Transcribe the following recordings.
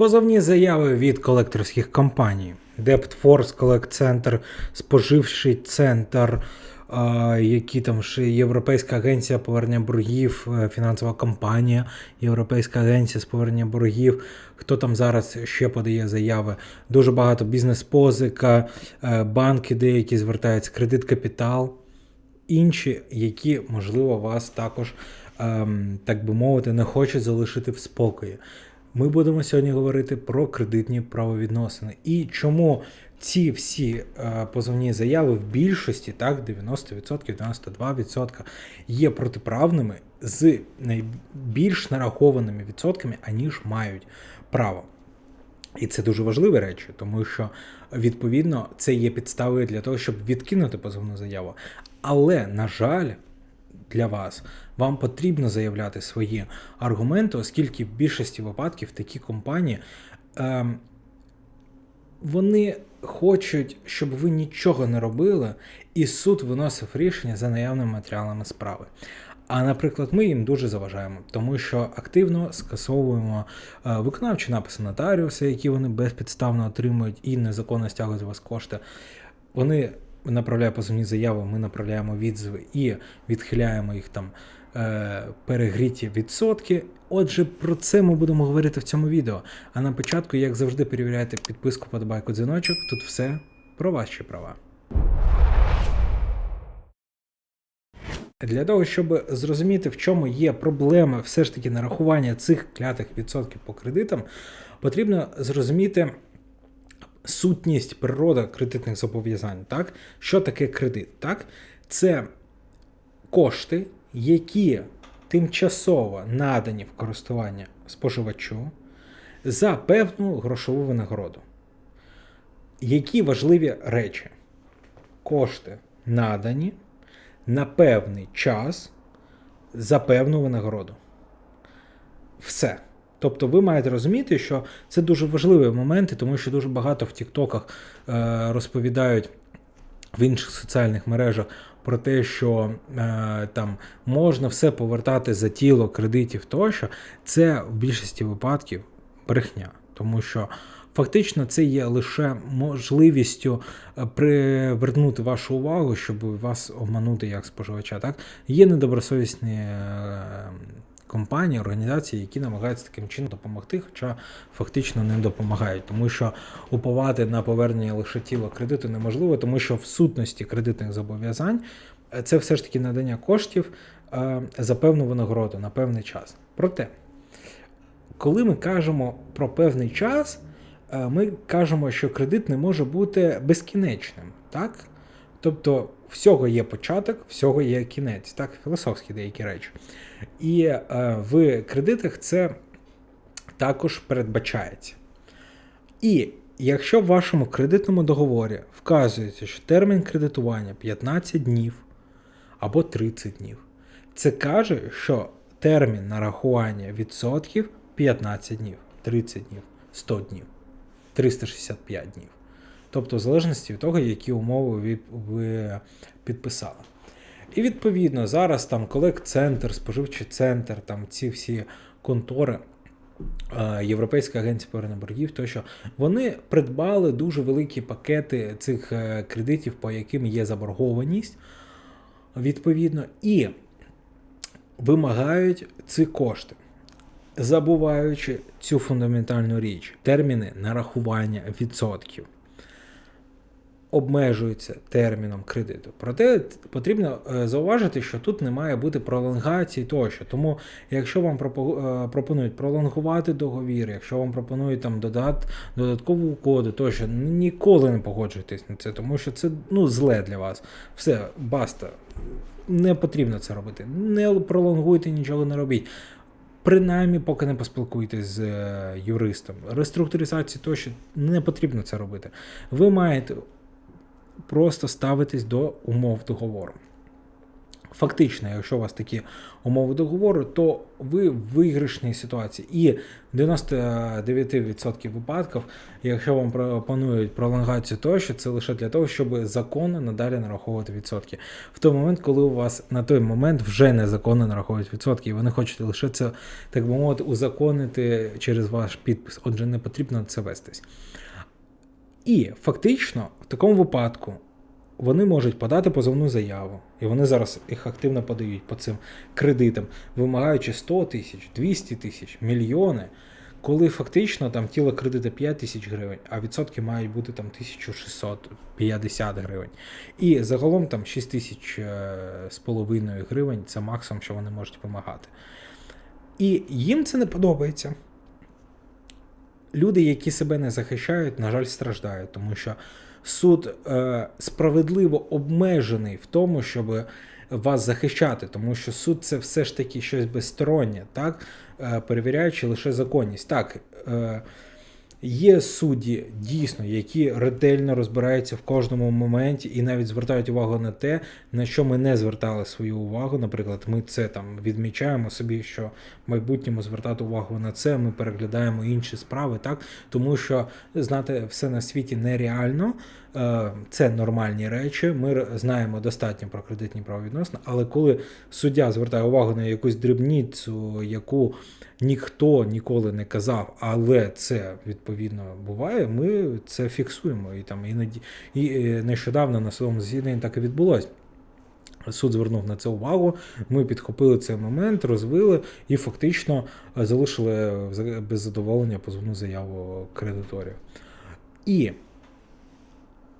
Позовні заяви від колекторських компаній. Дептфорс, Collect Center, споживчий центр, які там ще Європейська агенція повернення боргів, е, фінансова компанія, Європейська агенція з повернення боргів. Хто там зараз ще подає заяви? Дуже багато бізнес-позика, е, банки деякі звертаються, кредит капітал, інші, які, можливо, вас також, ем, так би мовити, не хочуть залишити в спокої. Ми будемо сьогодні говорити про кредитні правовідносини і чому ці всі е, позовні заяви в більшості, так, 90%, 92% є протиправними з найбільш нарахованими відсотками, аніж мають право. І це дуже важливі речі, тому що відповідно це є підставою для того, щоб відкинути позовну заяву. Але, на жаль, для вас вам потрібно заявляти свої аргументи, оскільки в більшості випадків такі компанії ем, вони хочуть, щоб ви нічого не робили, і суд виносив рішення за наявними матеріалами справи. А наприклад, ми їм дуже заважаємо, тому що активно скасовуємо е, виконавчі написи нотаріуса, які вони безпідставно отримують і незаконно стягують з вас кошти. Вони направляють позовні заяви, ми направляємо відзиви і відхиляємо їх там е, перегріті відсотки. Отже, про це ми будемо говорити в цьому відео. А на початку, як завжди, перевіряйте підписку, подобайку, дзвіночок. Тут все про ваші права. Для того, щоб зрозуміти, в чому є проблема все ж таки нарахування цих клятих відсотків по кредитам, потрібно зрозуміти сутність природа кредитних зобов'язань. Так? Що таке кредит? Так? Це кошти, які тимчасово надані в користування споживачу за певну грошову винагороду. Які важливі речі? Кошти надані на певний час за певну винагороду. Все. Тобто ви маєте розуміти, що це дуже важливі моменти, тому що дуже багато в Тіктоках е, розповідають в інших соціальних мережах про те, що е, там можна все повертати за тіло кредитів тощо. Це в більшості випадків брехня, тому що. Фактично, це є лише можливістю е, привернути вашу увагу, щоб вас обманути як споживача. Так є недобросовісні компанії, організації, які намагаються таким чином допомогти, хоча фактично не допомагають, тому що уповати на повернення лише тіла кредиту неможливо, тому що в сутності кредитних зобов'язань е, це все ж таки надання коштів за певну винагороду на певний час. Проте, коли ми кажемо про певний час. Е, ми кажемо, що кредит не може бути безкінечним. так? Тобто всього є початок, всього є кінець, так, філософські деякі речі. І е, в кредитах це також передбачається. І якщо в вашому кредитному договорі вказується, що термін кредитування 15 днів або 30 днів, це каже, що термін нарахування відсотків 15 днів, 30 днів, 100 днів. 365 днів. Тобто, в залежності від того, які умови ви, ви підписали. І відповідно зараз там колект-центр, споживчий центр, там ці всі контори. Європейська агенція повернення боргів, тощо вони придбали дуже великі пакети цих е, кредитів, по яким є заборгованість, відповідно, і вимагають ці кошти забуваючи цю фундаментальну річ, терміни нарахування відсотків обмежуються терміном кредиту. Проте потрібно е, зауважити, що тут не має бути пролонгації тощо. Тому, якщо вам е, пропонують пролонгувати договір, якщо вам пропонують там додати додаткову коду, тощо ніколи не погоджуйтесь на це, тому що це ну, зле для вас. Все, баста. Не потрібно це робити. Не пролонгуйте, нічого не робіть. Принаймні, поки не поспілкуєтесь з е, юристом. Реструктуризації тощо не потрібно це робити. Ви маєте просто ставитись до умов договору. Фактично, якщо у вас такі умови договору, то ви в виграшній ситуації. І в 99% випадків, якщо вам пропонують пролонгацію тощо, це лише для того, щоб законно надалі нараховувати відсотки. В той момент, коли у вас на той момент вже незаконно нараховують відсотки, і ви не хочете лише це, так би мовити, узаконити через ваш підпис. Отже, не потрібно це вестись. І фактично, в такому випадку вони можуть подати позовну заяву, і вони зараз їх активно подають по цим кредитам, вимагаючи 100 тисяч, 200 тисяч, мільйони, коли фактично там тіло кредиту 5 тисяч гривень, а відсотки мають бути там 1650 гривень. І загалом там 6 тисяч е, з половиною гривень це максимум, що вони можуть вимагати. І їм це не подобається. Люди, які себе не захищають, на жаль, страждають, тому що суд е, справедливо обмежений в тому, щоб вас захищати, тому що суд це все ж таки щось безстороннє, так? Е, перевіряючи лише законність. Так, е, Є судді дійсно, які ретельно розбираються в кожному моменті і навіть звертають увагу на те, на що ми не звертали свою увагу. Наприклад, ми це там відмічаємо собі, що в майбутньому звертати увагу на це. Ми переглядаємо інші справи, так тому що знати все на світі нереально. Е, це нормальні речі. Ми знаємо достатньо про кредитні правовідносини, але коли суддя звертає увагу на якусь дрібницю, яку ніхто ніколи не казав, але це відповідно буває. Ми це фіксуємо. І там іноді і нещодавно на своєму засіданні так і відбулось. Суд звернув на це увагу. Ми підхопили цей момент, розвили і фактично залишили без задоволення позовну заяву кредиторів. І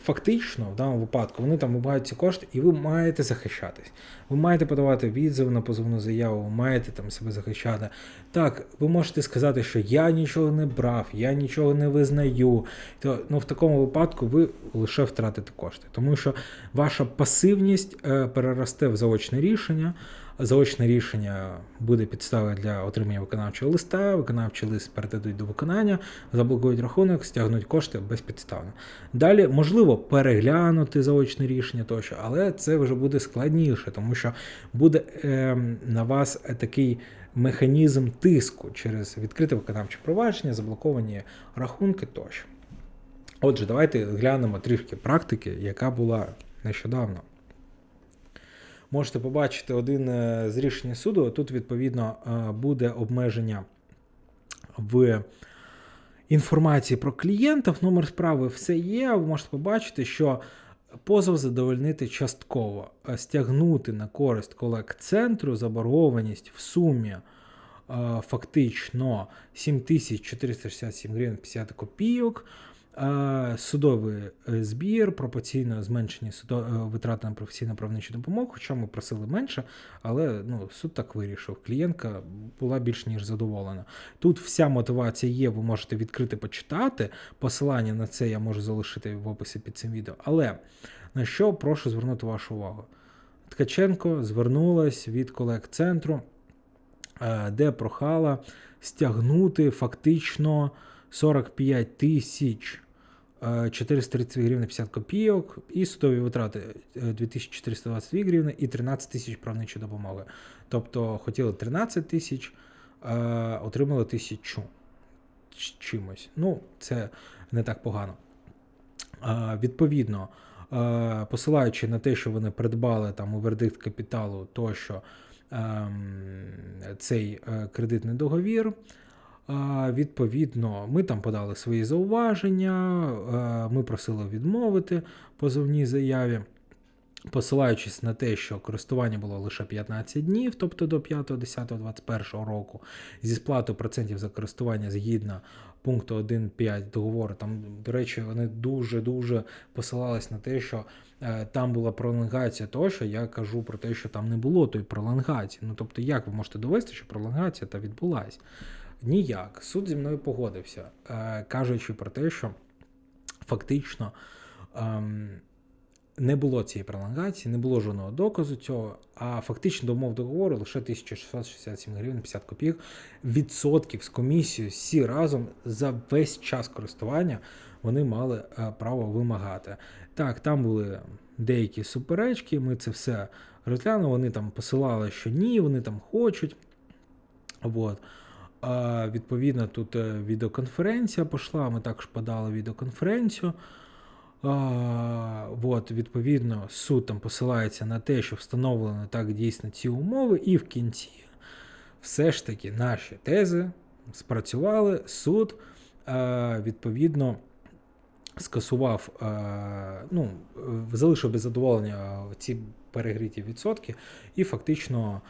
фактично, в даному випадку, вони там вимагають ці кошти, і ви маєте захищатись. Ви маєте подавати відзив на позовну заяву, ви маєте там себе захищати. Так, ви можете сказати, що я нічого не брав, я нічого не визнаю. То ну, в такому випадку ви лише втратите кошти, тому що ваша пасивність е, переросте в заочне рішення. Заочне рішення буде підставою для отримання виконавчого листа, виконавчий лист передадуть до виконання, заблокують рахунок, стягнуть кошти безпідставно. Далі можливо переглянути заочне рішення тощо, але це вже буде складніше, тому що буде е, на вас такий механізм тиску через відкрите виконавче провадження, заблоковані рахунки тощо. Отже, давайте глянемо трішки практики, яка була нещодавно можете побачити один е, з рішень суду. Тут, відповідно, е, буде обмеження в інформації про клієнтів. Номер справи все є. Ви можете побачити, що позов задовольнити частково, стягнути на користь колект-центру заборгованість в сумі. Е, фактично 7467 гривень 50 копійок. Судовий е, збір, пропорційно зменшені. Е, витрати на професійну правничу допомогу, хоча ми просили менше, але ну, суд так вирішив. Клієнтка була більш ніж задоволена. Тут вся мотивація є, ви можете відкрити почитати. Посилання на це я можу залишити в описі під цим відео. Але на що прошу звернути вашу увагу? Ткаченко звернулась від колег-центру, е, де прохала стягнути фактично. 45 тисяч 430 гривень 50 копійок, і судові витрати 2422 е, гривні і 13 тисяч правничої допомоги. Тобто хотіли 13 тисяч, отримали тисячу чимось. Ну, це не так погано. Відповідно, посилаючи на те, що вони придбали там у вердикт капіталу, тощо ем, цей е, кредитний договір. Відповідно, ми там подали свої зауваження, ми просили відмовити позовній заяві, посилаючись на те, що користування було лише 15 днів, тобто до 5.10.21 року, зі сплатою процентів за користування згідно пункту 1.5 договору. Там, до речі, вони дуже-дуже посилались на те, що е, там була пролонгація того, що я кажу про те, що там не було тої пролонгації. Ну тобто, як ви можете довести, що пролонгація та відбулася? Ніяк. Суд зі мною погодився, е, кажучи про те, що фактично ем, не було цієї пролонгації, не було жодного доказу цього, а фактично до умов договору лише 1667 гривень 50 копійок відсотків з комісією всі разом за весь час користування вони мали е, право вимагати. Так, там були деякі суперечки, ми це все розглянув, вони там посилали, що ні, вони там хочуть. Вот. Відповідно, тут е, відеоконференція пішла, ми також подали відеоконференцію. От, відповідно, суд там посилається на те, що встановлено так дійсно ці умови, і в кінці все ж таки наші тези спрацювали, суд е, відповідно скасував, е, ну, залишив без задоволення ці перегріті відсотки, і фактично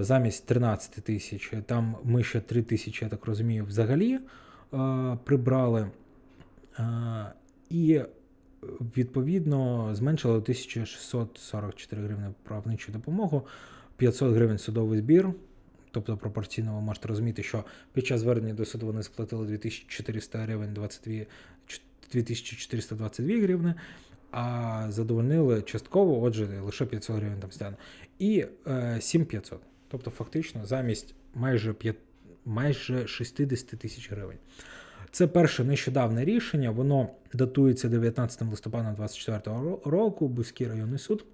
замість 13 тисяч, там ми ще 3 тисячі, я так розумію, взагалі е, прибрали. Е, і відповідно зменшили 1644 гривни правничу допомогу, 500 гривень судовий збір. Тобто пропорційно ви можете розуміти, що під час звернення до суду вони сплатили 2400 гривень 22, 2422 гривни, а задовольнили частково, отже, лише 500 гривень там стягнено. І е, 7500. Тобто, фактично, замість майже 5, майже 60 тисяч гривень. Це перше нещодавне рішення, воно датується 19 листопада 2024 року, Бузький районний суд.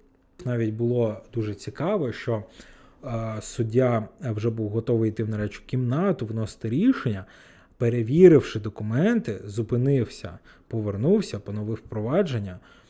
Навіть було дуже цікаво, що е, суддя вже був готовий йти в наречу кімнату, вносити рішення, перевіривши документи, зупинився, повернувся, поновив впровадження, е,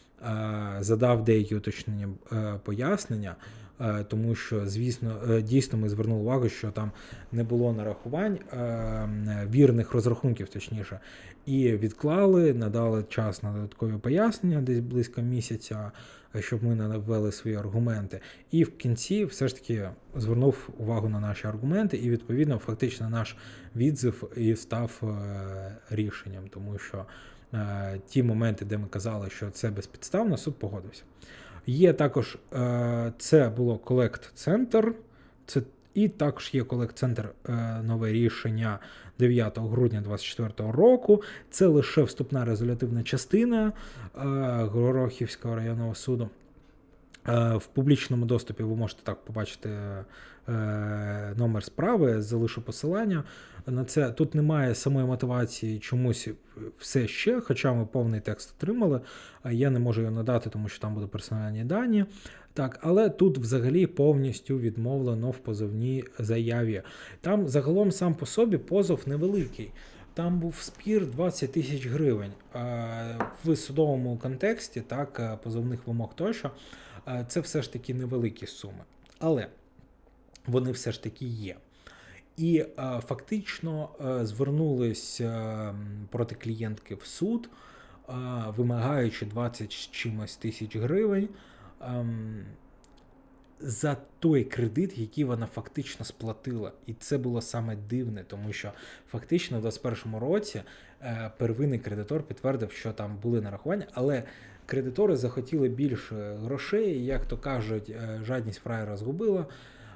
задав деякі уточнення е, пояснення. Е, тому що, звісно, е, дійсно ми звернули увагу, що там не було нарахувань е, вірних розрахунків, точніше, і відклали, надали час на додаткові пояснення, десь близько місяця, щоб ми навели свої аргументи. І в кінці все ж таки звернув увагу на наші аргументи, і відповідно, фактично, наш відзив і став рішенням, тому що ті моменти, де ми казали, що це безпідставно, суд погодився. Є також е, це було колект-центр, це і також є колект-центр е, нове рішення 9 грудня 2024 року. Це лише вступна резолютивна частина е, Горохівського районного суду. В публічному доступі ви можете так побачити номер справи, залишу посилання на це. Тут немає самої мотивації чомусь все ще, хоча ми повний текст отримали. Я не можу його надати, тому що там будуть персональні дані. Так, але тут взагалі повністю відмовлено в позовній заяві. Там загалом сам по собі позов невеликий. Там був спір 20 тисяч гривень. В судовому контексті, так, позовних вимог тощо, це все ж таки невеликі суми. Але вони все ж таки є. І е, фактично е, звернулись е, проти клієнтки в суд, вимагаючи 20 з чимось тисяч гривень ем, за той кредит, який вона фактично сплатила. І це було саме дивне, тому що фактично в 2021 році первинний кредитор підтвердив, що там були нарахування, але кредитори захотіли більше грошей, як то кажуть, жадність фраєра згубила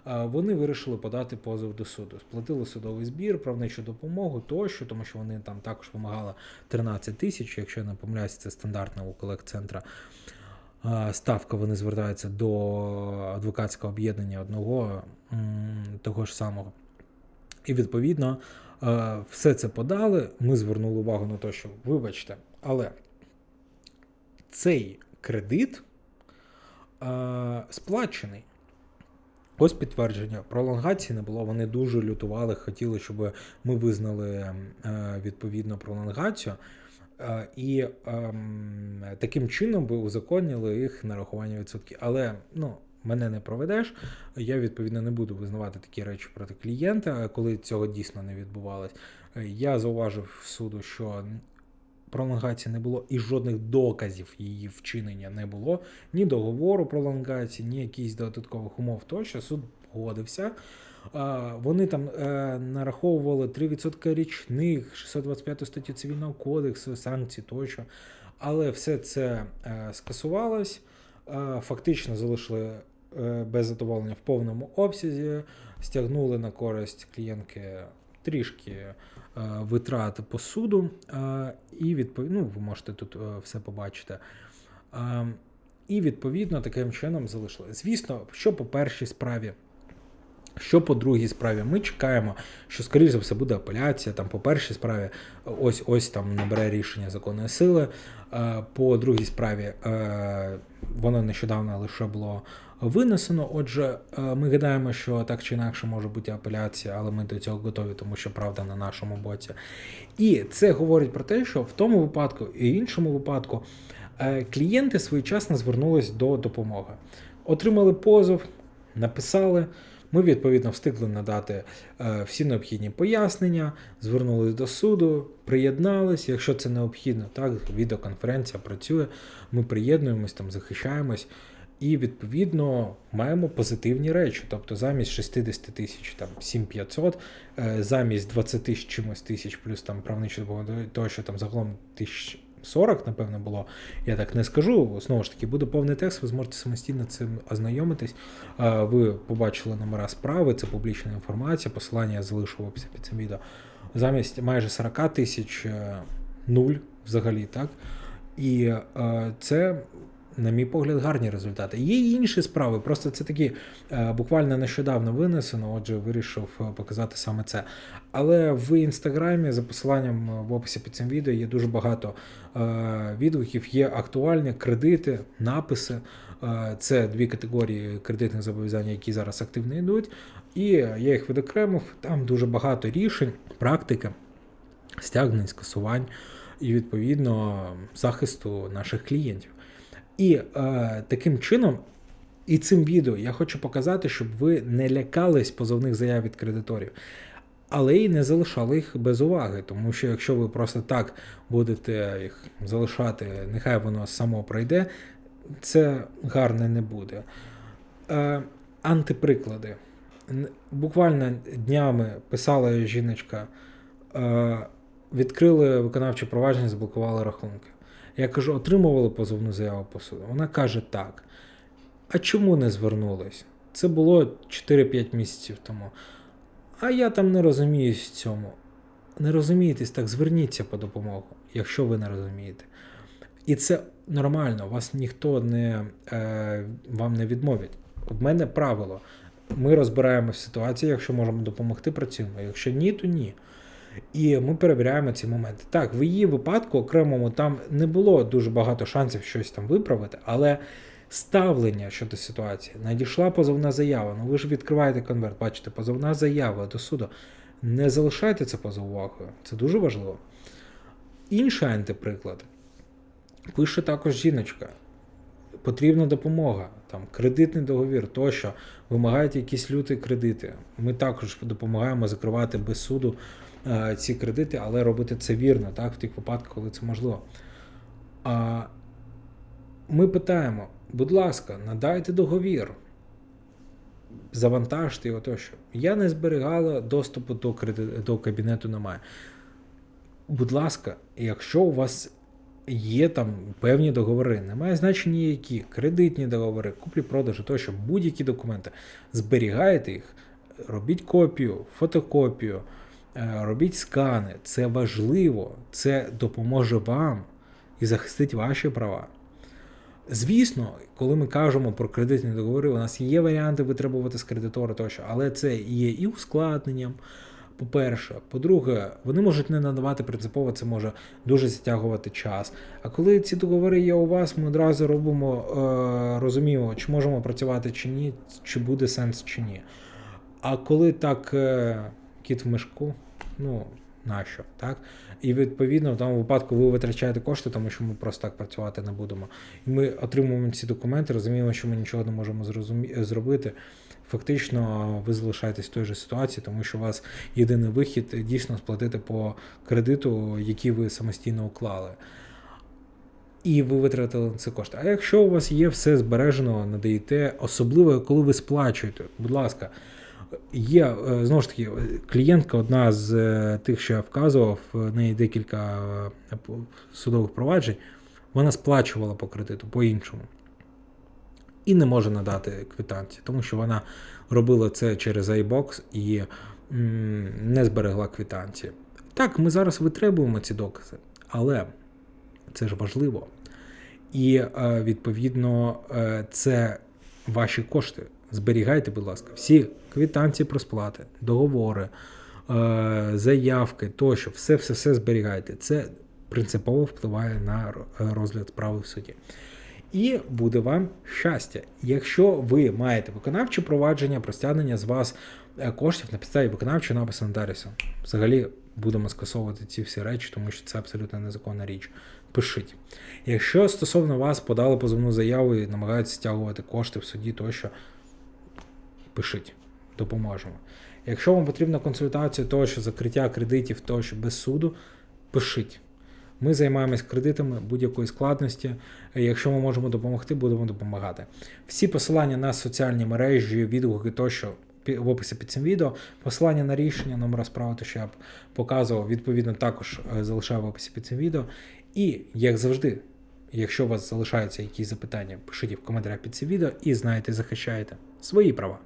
вони вирішили подати позов до суду. Сплатили судовий збір, правничу допомогу тощо, тому що вони там також вимагали 13 тисяч, якщо я не помиляюсь, це стандартна у колект-центра. Ставка вони звертаються до адвокатського об'єднання одного того ж самого. І відповідно все це подали. Ми звернули увагу на те, що, вибачте, але цей кредит сплачений. Ось підтвердження. Пролонгації не було. Вони дуже лютували, хотіли, щоб ми визнали е, відповідно пролонгацію. Е, і ем, таким чином би узаконили їх нарахування відсотків. Але ну, мене не проведеш. Я відповідно не буду визнавати такі речі проти клієнта, коли цього дійсно не відбувалось. Е, я зауважив суду, що пролонгації не було, і жодних доказів її вчинення не було. Ні договору пролонгації, ні якихось додаткових умов. Тощо суд погодився. Вони там е, нараховували 3% річних, 625 статті цивільного кодексу, санкції тощо. Але все це е, скасувалось, е, фактично залишили без задоволення в повному обсязі, стягнули на користь клієнтки трішки Е, витрат по суду, е, і відповідно, ну, ви можете тут е, все побачити. І відповідно таким чином залишили. Звісно, що по першій справі. Що по другій справі? Ми чекаємо, що, скоріш за все, буде апеляція. Там по першій справі ось ось там набере рішення законної сили. По другій справі воно нещодавно лише було винесено. Отже, е, ми гадаємо, що так чи інакше може бути апеляція, але ми до цього готові, тому що правда на нашому боці. І це говорить про те, що в тому випадку і іншому випадку е, клієнти своєчасно звернулись до допомоги. Отримали позов, написали. Ми відповідно встигли надати е, всі необхідні пояснення, звернулись до суду, приєднались. Якщо це необхідно, так відеоконференція працює. Ми приєднуємось там, захищаємось. І відповідно маємо позитивні речі. Тобто замість 60 тисяч там 7500, е, замість 20 з чимось тисяч, плюс там правничі того, що там загалом тисяч 40, напевно, було. Я так не скажу. Знову ж таки, буде повний текст, ви зможете самостійно цим ознайомитись. Е, Ви побачили номера справи, це публічна інформація, посилання я залишу в описі під цим відео. Замість майже 40 тисяч е, нуль взагалі, так? І е, це на мій погляд, гарні результати. Є й інші справи, просто це такі е, буквально нещодавно винесено, отже, вирішив е, показати саме це. Але в інстаграмі за посиланням в описі під цим відео є дуже багато е, відгуків, є актуальні кредити, написи. Е, Це дві категорії кредитних зобов'язань, які зараз активно йдуть. І я їх відокремив. Там дуже багато рішень, практики, стягнень, скасувань і відповідно захисту наших клієнтів. І е, таким чином, і цим відео я хочу показати, щоб ви не лякались позовних заяв від кредиторів, але й не залишали їх без уваги. Тому що якщо ви просто так будете їх залишати, нехай воно само пройде, це гарне не буде. Е, Антиприклади. Буквально днями писала жіночка, е, відкрили виконавче провадження, заблокували рахунки. Я кажу, отримували позовну заяву по суду. Вона каже так. А чому не звернулись? Це було 4-5 місяців тому. А я там не розуміюсь в цьому. Не розумієтесь, так зверніться по допомогу, якщо ви не розумієте. І це нормально, вас ніхто не, е, вам не відмовить. В мене правило. Ми розбираємося в ситуації, якщо можемо допомогти, працюємо. Якщо ні, то ні. І ми перевіряємо ці моменти. Так, в її випадку окремому там не було дуже багато шансів щось там виправити, але ставлення щодо ситуації надійшла позовна заява. Ну ви ж відкриваєте конверт, бачите, позовна заява до суду. Не залишайте це поза увагою. Це дуже важливо. Інший антиприклад. Пише також жіночка. Потрібна допомога, там кредитний договір, тощо вимагають якісь люті кредити. Ми також допомагаємо закривати без суду ці кредити, але робити це вірно, так, в тих випадках, коли це можливо. А ми питаємо, будь ласка, надайте договір, завантажте його тощо. Я не зберігала доступу до, креди... до кабінету немає. Будь ласка, якщо у вас є там певні договори, немає значення які, кредитні договори, куплі-продажі, тощо, будь-які документи, зберігайте їх, робіть копію, фотокопію, е, робіть скани. Це важливо, це допоможе вам і захистить ваші права. Звісно, коли ми кажемо про кредитні договори, у нас є варіанти витребувати з кредитора тощо, але це є і ускладненням. По-перше, по-друге, вони можуть не надавати принципово, це може дуже затягувати час. А коли ці договори є у вас, ми одразу робимо, е, розуміємо, чи можемо працювати чи ні, чи буде сенс чи ні. А коли так е, кіт в мешку, ну нащо, так? І відповідно в тому випадку ви витрачаєте кошти, тому що ми просто так працювати не будемо. І ми отримуємо ці документи, розуміємо, що ми нічого не можемо зрозумі... зробити. Фактично, ви залишаєтесь в той же ситуації, тому що у вас єдиний вихід дійсно сплатити по кредиту, який ви самостійно уклали. І ви витратили на це кошти. А якщо у вас є все збережено, надаєте, особливо коли ви сплачуєте, будь ласка, є е, знову ж таки клієнтка, одна з е, тих, що я вказував, в неї декілька е, судових проваджень, вона сплачувала по кредиту по-іншому. І не може надати квитанції, тому що вона робила це через iBox і не зберегла квитанції. Так, ми зараз витребуємо ці докази, але це ж важливо. І е, відповідно е, це ваші кошти. Зберігайте, будь ласка, всі квитанції про сплати, договори, е, заявки тощо, все-все-все зберігайте. Це принципово впливає на розгляд справи в суді. І буде вам щастя. Якщо ви маєте виконавче провадження про стягнення з вас е, коштів на підставі виконавчого напису нотаріуса, взагалі будемо скасовувати ці всі речі, тому що це абсолютно незаконна річ. Пишіть. Якщо стосовно вас подали позовну заяву і намагаються стягувати кошти в суді, тощо пишіть, допоможемо. Якщо вам потрібна консультація того, що закриття кредитів, того, що без суду, пишіть. Ми займаємось кредитами будь-якої складності. Якщо ми можемо допомогти, будемо допомагати. Всі посилання на соціальні мережі, відгуки тощо в описі під цим відео. Посилання на рішення, номера справи, те, що я б показував, відповідно, також е, залишаю в описі під цим відео. І, як завжди, якщо у вас залишаються якісь запитання, пишіть в коментарях під цим відео і знаєте, захищаєте свої права.